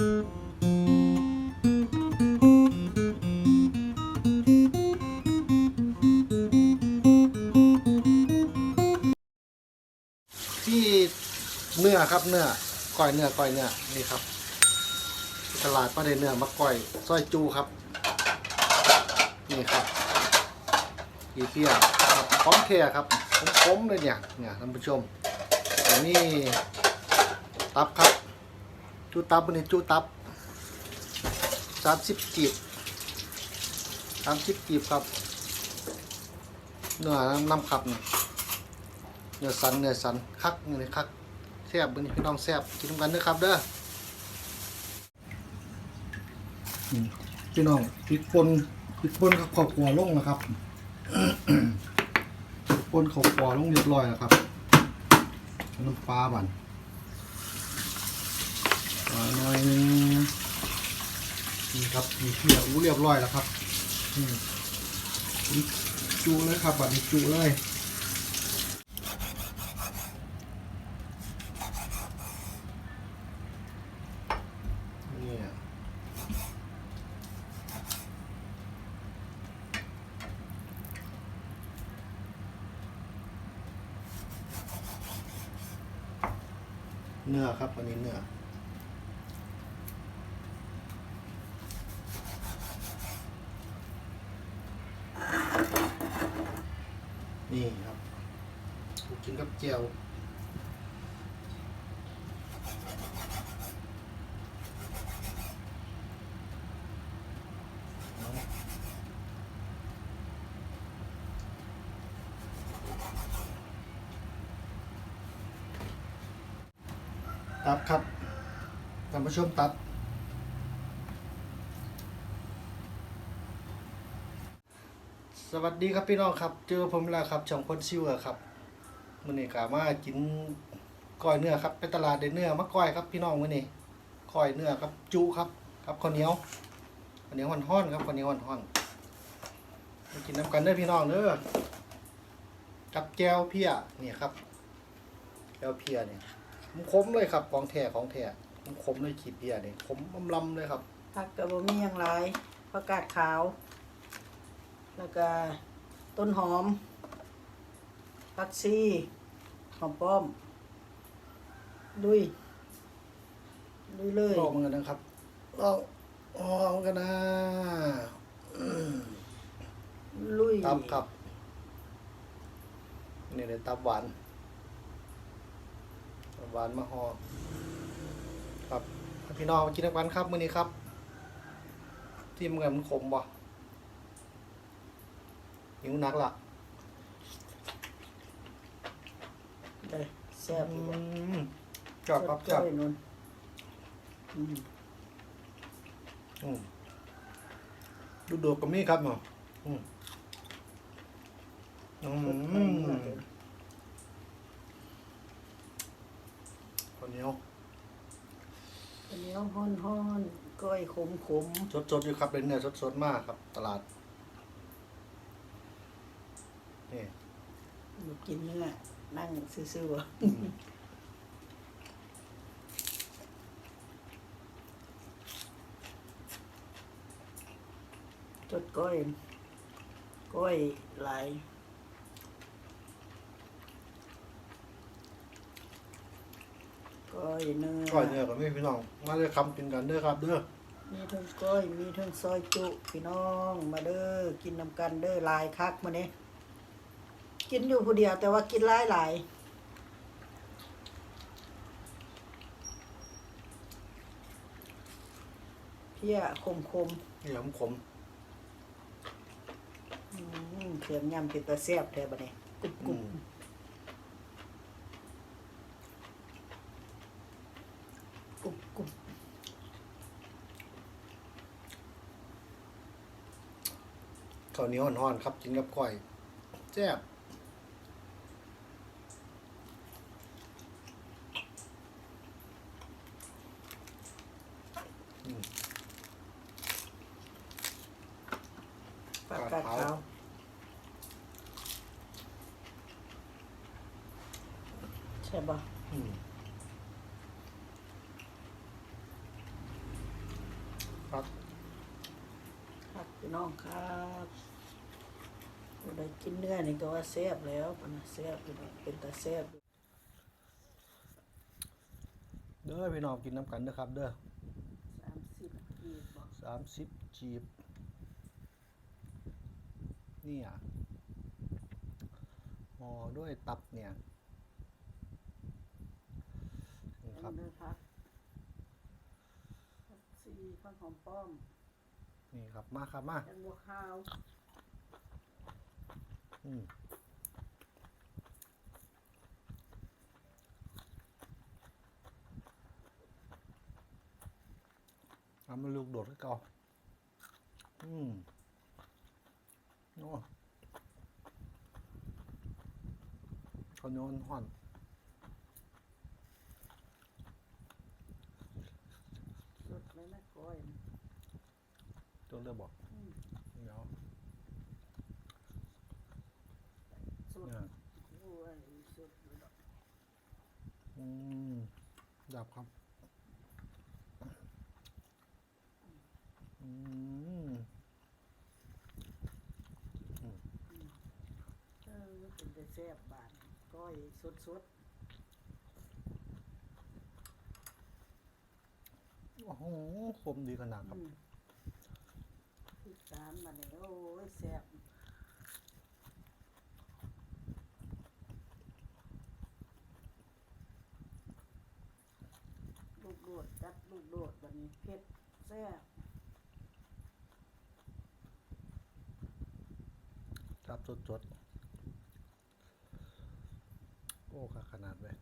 ที่เนื้อครับเนื้อก้อยเนื้อก้อยเนื้อนี่ครับ ตลาดประเดเนื้อมาก้อยซอยจูครับ นี่ครับอีเปียครับพร้อมแค่ครับคมๆเลยเนี่ยเนี่ยท่านผู้ชมอันนี้ตับครับ จูตับอันนี้จูตับสามสิบกีบสามสิบกีบครับ เนื้อน้ำขับเนื้อสันเนื้อสันคักเนื้อคักแซ่บวันนี้พี่น้องแซ่บกินกันเด้อครับเด้อพี่น้องพริกป่นพริกป่นกับข้าวคั่วลงนะครับพริกป่นข้าวคั่วลงเรียบร้อยแล้วครับน้ำปลาบัน น่อยนึงนี่ครับมีเพียอู้เรียบร้อยแล้วครับจุเลยครับบัดนี้จุเลยเนี่ยเนื้อครับอันนี้เนื้อ นี่ครับกินกับเจียวตับครับท่านผู้ชมตับ สวัสดีครับพี่น้องครับ เจอผมแล้วครับช่องคนซิวครับมื้อนี้ก็มากินก้อยเนื้อครับ ไปตลาดได้เนื้อมาก้อยครับพี่น้องมื้อนี้ก้อยเนื้อครับจุครับ ครับข้าวเหนียวข้าวเหนียวห่อนๆครับข้าวเหนียวห่อนๆมากินน้ำกันเด้อพี่น้องเด้อกับแก้วเพียนี่ครับแก้วเพียเนี่ยมันคมเลยครับของแท้ของแท้มันคมเลยขีดเพียเนี่ยคมอำลำเลยครับผักกระบมีอย่างไรผักกาดขาว แล้วก็ต้นหอมผักชีหอมป้อมลุยลุยเลยลองกันนะครับลองลองกันนะอืมลุยตับครับนี่เลยตับหวานตับหวานมาห่อครับพี่น้องมากินน้ำกันครับมื้อนี้ครับที่เมืองมันขมบ่ หิวนักล่ะเลยแซ่บอือยู่บ่มจับครับสจัดบจ้อยนุ่นอืมอืมดูโดดกับมี่ครับเนาะอืมอืมคนเหนียวอันนี้ฮ้อนฮ้อนๆก้อยขมขมสดๆอยู่ครับเป็นเนื้อสดๆมากครับ ตลาด นี่ๆอยู่กินเนื้อนั่งซื่อๆวะอืมจดก้อยก้อยหลายก้อยเนื้อก้อยเนื้อกับพี่น้อง มาเลยคำกินกันเด้อครับเด้อมีทั้งก้อยมีทั้งซอยจุพี่น้อง มาเด้อกินนำกันเด้อหลายคักมาเนี่ย กินอยู่ผู้เดียว แต่ว่ากินหลายหลายเพี้ยคมคมนี่ผมขมๆอืมเขียมยำเป็นตะแซ่บแท้บะเนี่ยกรุบกรุบอืมกรุบกรุบข้าวเหนียวห่อนๆครับกินกับก้อยแซ่บอืม ปากกาดปลาขาวขาวใช่ปะอืมครับครับพี่น้องครับผู้ใดกินเนื้อนี่ก็ว่าแซ่บแล้วปะนะแซ่บอยู่ดอกเป็นตาแซ่บอยู่เด้อพี่น้องกินน้ำกันเด้อครับ เด้อสามสิบกีบบอก สามสิบจีบ เนี่ยห่อด้วยตับเนี่ยนี่ครับเนื้อพักผักซีข้าวหอมป้อม นี่ครับมาครับมาแตงบัวขาวอืมเอามาลูกโดดให้เก่าอืม โอ้ข้าวเหนียวห่อนสดเลยนะก้อยนะตัวเลือกบอกอืมเดี๋ยวสดเนี่ยโอ้ยสดอยู่ดอกอืมดับครับ อืม เออ เป็นแต่แซ่บบานก้อยสดสดโอ้โหคมดีขนาดๆครับอืมที่สามมาเนี่ยโอ้ยแซ่บลูกโดดจัดลูกโดดแบบนี้เผ็ดแซ่บจับสดสดๆโอ้ค่ะขนาดเลย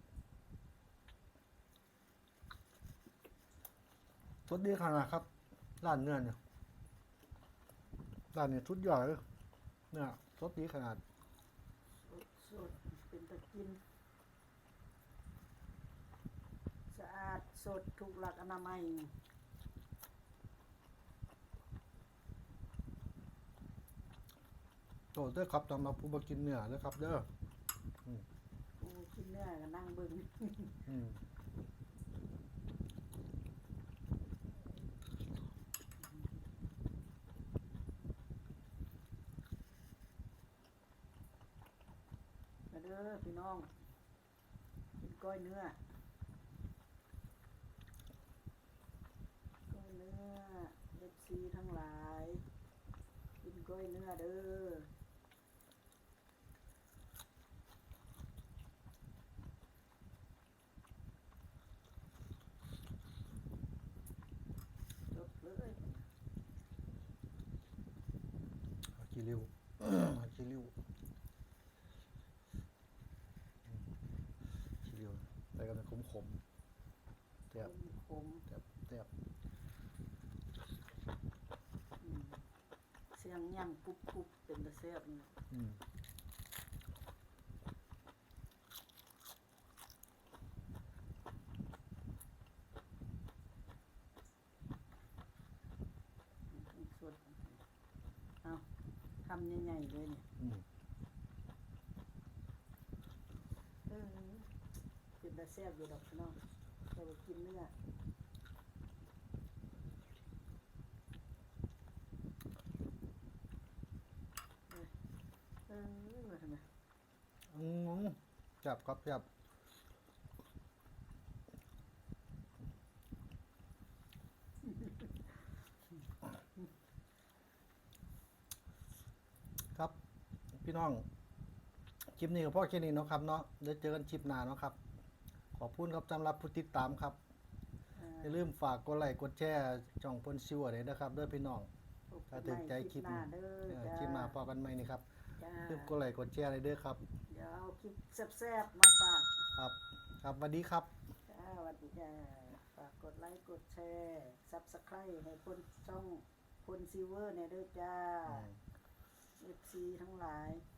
สดดีขนาดครับ ร้านเนื้อเนี่ยร้านเนี่ยชุดยอดเลยเนี่ยสดดีขนาดสดสดเป็นตะกิน สะอาดสดถูกหลักอนามัยโตเด้อครับสำหรับผู้มากินเนื้อเด้อครับเด้อ กูกินเนื้อก็นั่งเบิ่งอืม嗯มาเด้อพี่น้องกินก้อยเนื้อก้อยเนื้อเอฟซีทั้งหลายกินก้อยเนื้อเด้อ จบเลย อากิริว อากิริวอืมอากิริวอะไรกันข มขมๆแซ่บขมแซ่บแซ่บๆอืมเสียงย่ำกรุบกรุบเป็นตะแซ่บนี่อืมสดเอาทำใหญ่ๆเลยเนี่ย อืม เออเป็นตาแซ่บอยู่ดอกพี่น้องแต่ว่ากินเนื้อเออเออมาทำไมอืมแซ่บครับแซ่บครับ พี่น้องคลิปนี้กับพ่อแค่นี้เนาะครับเนาะเดี๋ยวเจอกันคลิปหน้าเนาะครับ ขอบคุณครับสำหรับผู้ติดตามครับเอออย่าลืมฝากกดไลค์กดแชร์ช่องพลซิวเลยนะครับเด้อพี่น้องพบถ้ากันถึงใจคลิปหน้านี้เด้อเออจ้าคลิปหน้าพอกันไหมนี่ครับจ้าลืมกดไลค์กดแชร์เลยเด้อครับ เดี๋ยวเอาคลิปแซ่บๆมาฝากครับ ครับสวัสดีครับจ้าสวัสดีจ้าฝากกดไลค์กดแชร์ซับสไครต์ให้คนช่องคนซิลเวอร์เนี่ยเด้อจ้าเอฟซีทั้งหลายค